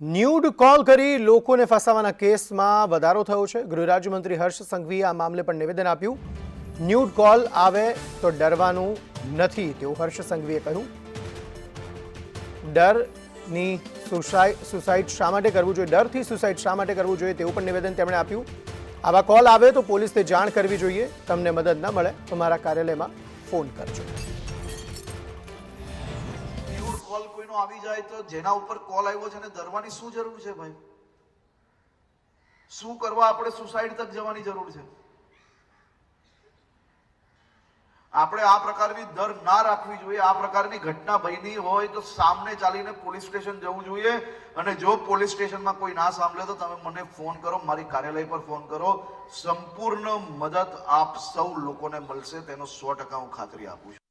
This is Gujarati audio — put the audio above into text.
ન્યૂડ કોલ કરી લોકોને ફસાવાના કેસમાં વધારો થયો છે. ગૃહ રાજ્યમંત્રી હર્ષ સંઘવીએ આ મામલે પણ નિવેદન આપ્યું. ન્યૂડ કોલ આવે તો ડરવાનું નથી, તેવું હર્ષ સંઘવીએ કહ્યું. ડરની સુસાઇડ શા માટે કરવું જોઈએ? ડરથી સુસાઇડ શા માટે કરવું જોઈએ, તેવું પણ નિવેદન તેમણે આપ્યું. આવા કોલ આવે તો પોલીસને જાણ કરવી જોઈએ. તમને મદદ ન મળે તો મારા કાર્યાલયમાં ફોન કરજો. કોલ કોઈનો આવી જાય તો જેના ઉપર કોલ આવ્યો છે એને ધરવાની શું જરૂર છે ભાઈ? શું કરવા આપણે સુસાઇડ તક જવાની જરૂર છે? આપણે આ પ્રકારની દર ના રાખવી જોઈએ. આ પ્રકારની ઘટના બની હોય તો સામને ચાલીને પોલીસ સ્ટેશન જવું જોઈએ. અને જો પોલીસ સ્ટેશનમાં કોઈ ના સાંભળે તો તમે મને ફોન કરો, મારી કાર્યાલય પર ફોન કરો. સંપૂર્ણ મદદ આપ સૌ લોકોને મળશે. તેનો સો ટકા હું ખાતરી આપું છું.